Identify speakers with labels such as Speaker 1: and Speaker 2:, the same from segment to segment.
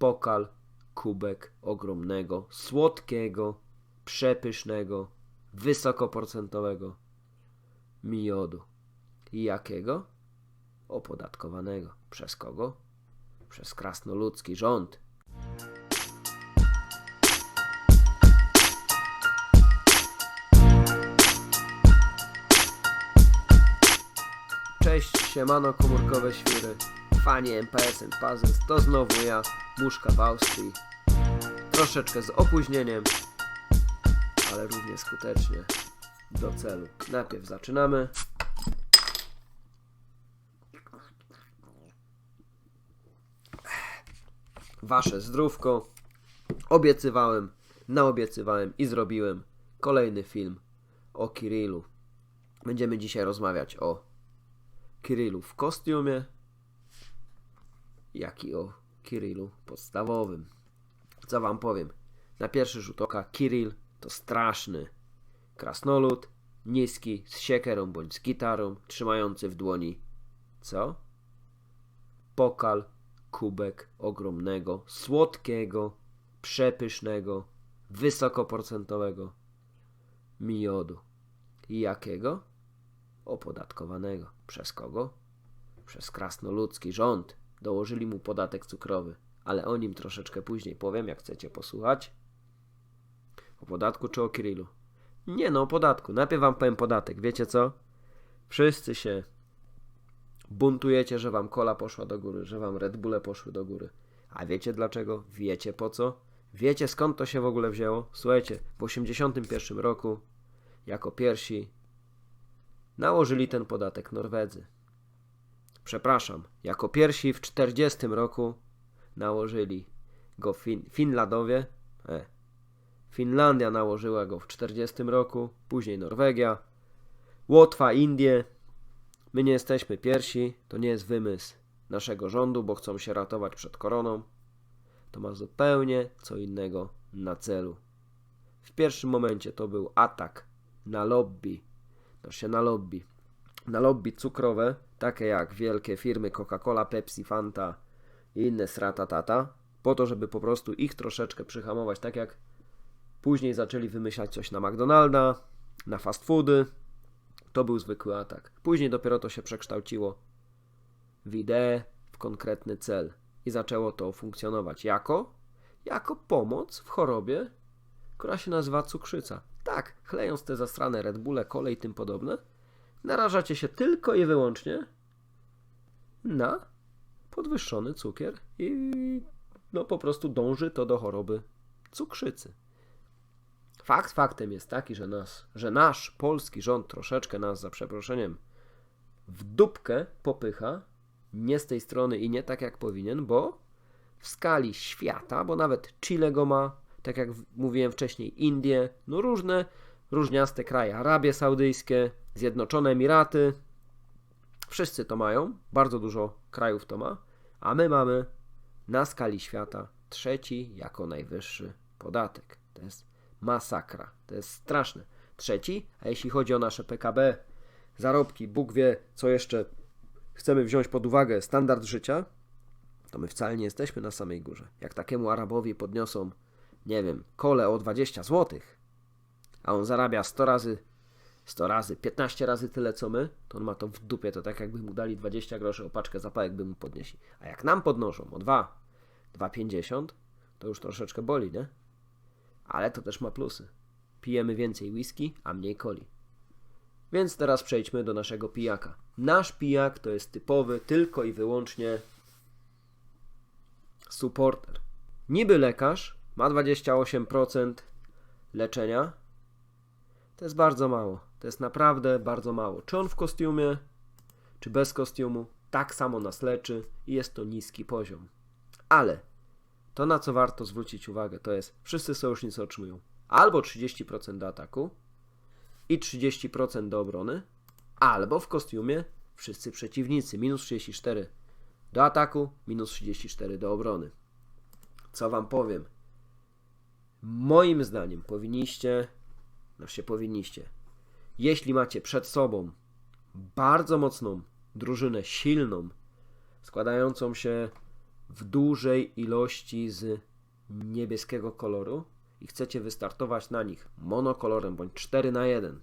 Speaker 1: pokal kubek ogromnego, słodkiego, przepysznego, wysokoprocentowego miodu. Jakiego? Opodatkowanego. Przez kogo? Przez krasnoludzki rząd. Cześć, siemano komórkowe świry. Fani MPS Puzzles, to znowu ja, muszka w Austrii. Troszeczkę z opóźnieniem, ale równie skutecznie do celu. Najpierw zaczynamy. Wasze zdrówko. Obiecywałem, naobiecywałem i zrobiłem kolejny film o Kirillu. Będziemy dzisiaj rozmawiać o Kirillu w kostiumie, jak i o Kirillu podstawowym. Co wam powiem? Na pierwszy rzut oka Kirill to straszny krasnolud, niski, z siekierą bądź z gitarą, trzymający w dłoni co? Pokal, kubek ogromnego, słodkiego, przepysznego, wysokoprocentowego miodu. Jakiego? Opodatkowanego. Przez kogo? Przez krasnoludzki rząd. Dołożyli mu podatek cukrowy, ale o nim troszeczkę później powiem, jak chcecie posłuchać. O podatku czy o Kirillu? Nie no, o podatku. Najpierw wam powiem podatek. Wiecie co? Wszyscy się buntujecie, że wam kola poszła do góry, że wam Red Bulle poszły do góry. A wiecie dlaczego? Wiecie po co? Wiecie skąd to się w ogóle wzięło? Słuchajcie, w 81 roku jako pierwsi nałożyli ten podatek Norwedzy. Przepraszam, jako pierwsi w 40 roku nałożyli go fin Finladowie. E, Finlandia nałożyła go w 40 roku, później Norwegia, Łotwa, Indie. My nie jesteśmy pierwsi, to nie jest wymysł naszego rządu, bo chcą się ratować przed koroną. To ma zupełnie co innego na celu. W pierwszym momencie to był atak na lobby, znaczy na lobby, na lobby cukrowe, takie jak wielkie firmy Coca-Cola, Pepsi, Fanta i inne strata tata, po to, żeby po prostu ich troszeczkę przyhamować, tak jak później zaczęli wymyślać coś na McDonalda, na fast foody. To był zwykły atak. Później dopiero to się przekształciło w ideę, w konkretny cel i zaczęło to funkcjonować jako jako pomoc w chorobie, która się nazywa cukrzyca. Tak, chlejąc te zastrane Red Bulle, kole i tym podobne, narażacie się tylko i wyłącznie na podwyższony cukier i no po prostu dąży to do choroby cukrzycy. Fakt faktem jest taki, że, nas, że nasz polski rząd troszeczkę nas, za przeproszeniem, w dupkę popycha, nie z tej strony i nie tak jak powinien, bo w skali świata, bo nawet Chile go ma, tak jak mówiłem wcześniej, Indie, no różne różniaste kraje, Arabie Saudyjskie, Zjednoczone Emiraty, wszyscy to mają, bardzo dużo krajów to ma, a my mamy na skali świata trzeci jako najwyższy podatek. To jest masakra, to jest straszne. Trzeci, a jeśli chodzi o nasze PKB, zarobki, Bóg wie, co jeszcze chcemy wziąć pod uwagę, standard życia, to my wcale nie jesteśmy na samej górze. Jak takiemu Arabowi podniosą, nie wiem, kole o 20 zł, a on zarabia 100 razy, 100 razy, 15 razy tyle co my, to on ma to w dupie, to tak jakby mu dali 20 groszy o paczkę zapałek, by mu podnieśli. A jak nam podnoszą o 2, 2,50, to już troszeczkę boli, nie? Ale to też ma plusy. Pijemy więcej whisky, a mniej coli. Więc teraz przejdźmy do naszego pijaka. Nasz pijak to jest typowy tylko i wyłącznie supporter. Niby lekarz, ma 28% leczenia. To jest bardzo mało. To jest naprawdę bardzo mało. Czy on w kostiumie, czy bez kostiumu, tak samo nas leczy i jest to niski poziom. Ale to, na co warto zwrócić uwagę, to jest wszyscy sojusznicy otrzymują albo 30% do ataku i 30% do obrony, albo w kostiumie wszyscy przeciwnicy minus 34 do ataku, minus 34 do obrony. Co wam powiem? Moim zdaniem powinniście, no się powinniście, jeśli macie przed sobą bardzo mocną drużynę, silną, składającą się w dużej ilości z niebieskiego koloru i chcecie wystartować na nich monokolorem bądź 4 na 1,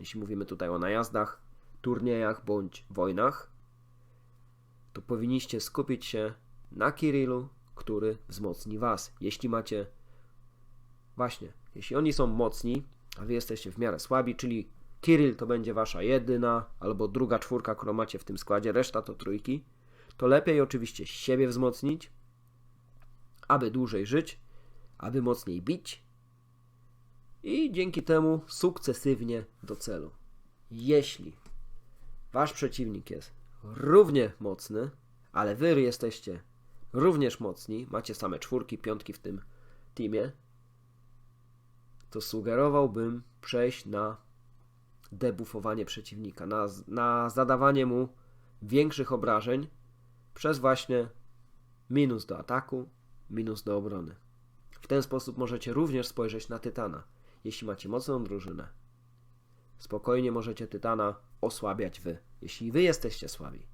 Speaker 1: jeśli mówimy tutaj o najazdach, turniejach bądź wojnach, to powinniście skupić się na Kirillu, który wzmocni Was. Jeśli macie, właśnie, jeśli oni są mocni, a Wy jesteście w miarę słabi, czyli Kirill to będzie Wasza jedyna albo druga czwórka, którą macie w tym składzie, reszta to trójki, to lepiej oczywiście siebie wzmocnić, aby dłużej żyć, aby mocniej bić i dzięki temu sukcesywnie do celu. Jeśli wasz przeciwnik jest równie mocny, ale wy jesteście również mocni, macie same czwórki, piątki w tym teamie, to sugerowałbym przejść na debuffowanie przeciwnika, na, na zadawanie mu większych obrażeń przez właśnie minus do ataku, minus do obrony. W ten sposób możecie również spojrzeć na Tytana. Jeśli macie mocną drużynę, spokojnie możecie Tytana osłabiać wy. Jeśli wy jesteście słabi,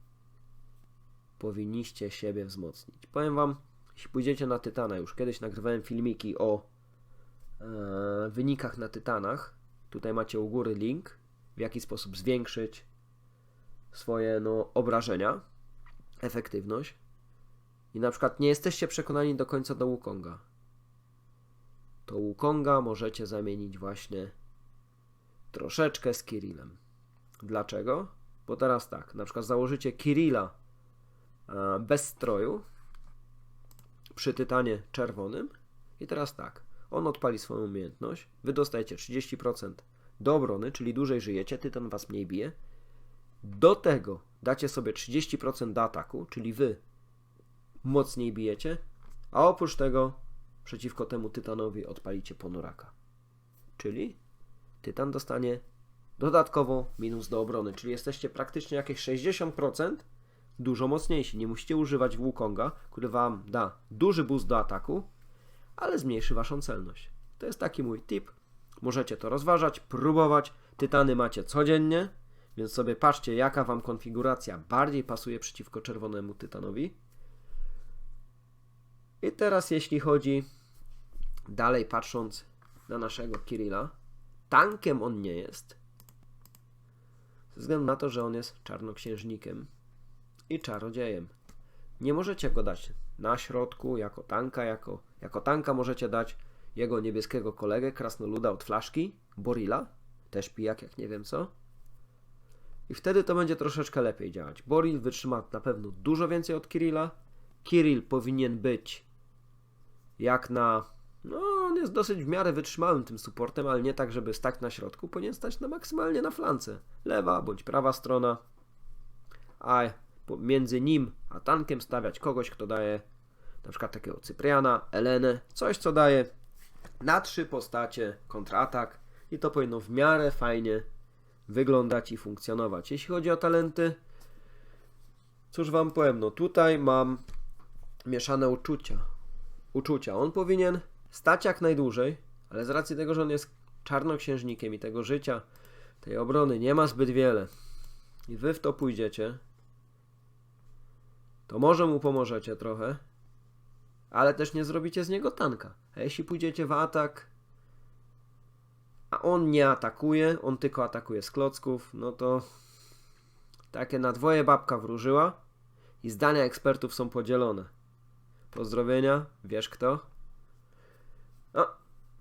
Speaker 1: powinniście siebie wzmocnić. Powiem wam, jeśli pójdziecie na Tytana, już kiedyś nagrywałem filmiki o e, wynikach na Tytanach. Tutaj macie u góry link, w jaki sposób zwiększyć swoje no, obrażenia, efektywność. I na przykład nie jesteście przekonani do końca do Wukonga. To Wukonga możecie zamienić właśnie troszeczkę z Kirillem. Dlaczego? Bo teraz tak, na przykład założycie Kirilla e, bez stroju przy tytanie czerwonym i teraz tak, on odpali swoją umiejętność, wy dostajecie 30% do obrony, czyli dłużej żyjecie, tytan was mniej bije. Do tego dacie sobie 30% do ataku, czyli wy mocniej bijecie, a oprócz tego przeciwko temu tytanowi odpalicie ponuraka. Czyli tytan dostanie dodatkowo minus do obrony, czyli jesteście praktycznie jakieś 60% dużo mocniejsi. Nie musicie używać Wukonga, który wam da duży boost do ataku, ale zmniejszy waszą celność. To jest taki mój tip. Możecie to rozważać, próbować. Tytany macie codziennie, więc sobie patrzcie, jaka wam konfiguracja bardziej pasuje przeciwko czerwonemu tytanowi. I teraz jeśli chodzi dalej patrząc na naszego Kirilla, tankiem on nie jest. Ze względu na to, że on jest czarnoksiężnikiem i czarodziejem. Nie możecie go dać na środku jako tanka, jako, jako tanka możecie dać jego niebieskiego kolegę, krasnoluda od flaszki, Borila, też pijak jak nie wiem co. I wtedy to będzie troszeczkę lepiej działać. Boril wytrzyma na pewno dużo więcej od Kirilla. Kirill powinien być jak na. No, on jest dosyć w miarę wytrzymałym tym supportem, ale nie tak, żeby stać na środku. Powinien stać na maksymalnie na flance. Lewa bądź prawa strona. A między nim a tankiem stawiać kogoś, kto daje na przykład takiego Cypriana, Elenę, coś co daje na trzy postacie kontratak i to powinno w miarę fajnie wyglądać i funkcjonować. Jeśli chodzi o talenty, cóż wam powiem, no tutaj mam mieszane uczucia. Uczucia. On powinien stać jak najdłużej, ale z racji tego, że on jest czarnoksiężnikiem i tego życia, tej obrony nie ma zbyt wiele i wy w to pójdziecie, to może mu pomożecie trochę, ale też nie zrobicie z niego tanka. A jeśli pójdziecie w atak, a on nie atakuje, on tylko atakuje z klocków, no to takie na dwoje babka wróżyła i zdania ekspertów są podzielone. Pozdrowienia, wiesz kto? No,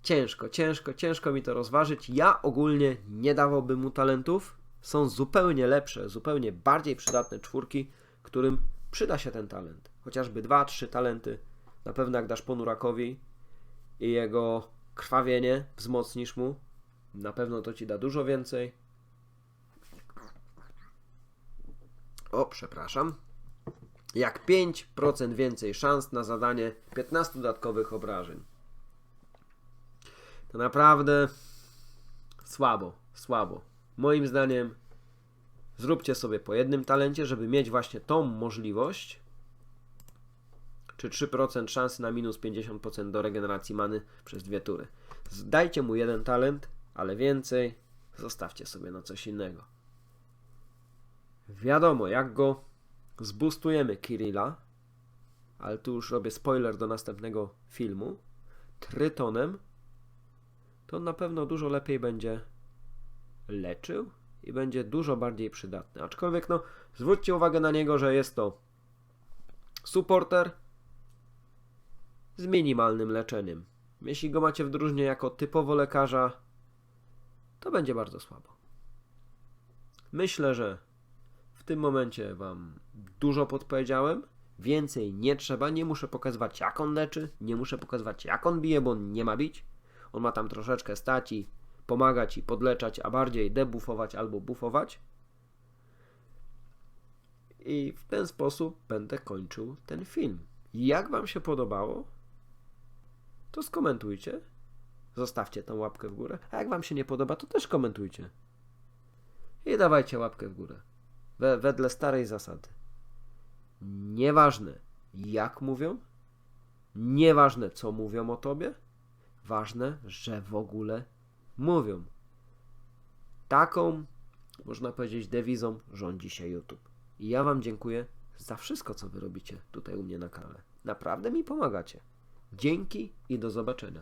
Speaker 1: ciężko, ciężko, ciężko mi to rozważyć. Ja ogólnie nie dawałbym mu talentów. Są zupełnie lepsze, zupełnie bardziej przydatne czwórki, którym przyda się ten talent. Chociażby dwa, trzy talenty. Na pewno jak dasz ponurakowi i jego krwawienie wzmocnisz mu, na pewno to ci da dużo więcej. O, przepraszam. Jak 5% więcej szans na zadanie 15 dodatkowych obrażeń. To naprawdę słabo, słabo. Moim zdaniem zróbcie sobie po jednym talencie, żeby mieć właśnie tą możliwość. Czy 3% szansy na minus 50% do regeneracji many przez dwie tury. Zdajcie mu jeden talent, ale więcej zostawcie sobie na coś innego. Wiadomo, jak go zbustujemy Kirilla, ale tu już robię spoiler do następnego filmu, trytonem, to na pewno dużo lepiej będzie leczył i będzie dużo bardziej przydatny. Aczkolwiek, no, zwróćcie uwagę na niego, że jest to supporter z minimalnym leczeniem. Jeśli go macie w drużynie jako typowo lekarza, to będzie bardzo słabo. Myślę, że w tym momencie Wam dużo podpowiedziałem. Więcej nie trzeba, nie muszę pokazywać jak on leczy, nie muszę pokazywać jak on bije, bo on nie ma bić. On ma tam troszeczkę stać i pomagać i podleczać, a bardziej debuffować albo buffować. I w ten sposób będę kończył ten film. Jak Wam się podobało, to skomentujcie. Zostawcie tą łapkę w górę. A jak Wam się nie podoba, to też komentujcie. I dawajcie łapkę w górę. We, wedle starej zasady. Nieważne jak mówią, nieważne co mówią o tobie, ważne, że w ogóle mówią. Taką, można powiedzieć, dewizą rządzi się YouTube. I ja Wam dziękuję za wszystko, co Wy robicie tutaj u mnie na kanale. Naprawdę mi pomagacie. Dzięki i do zobaczenia.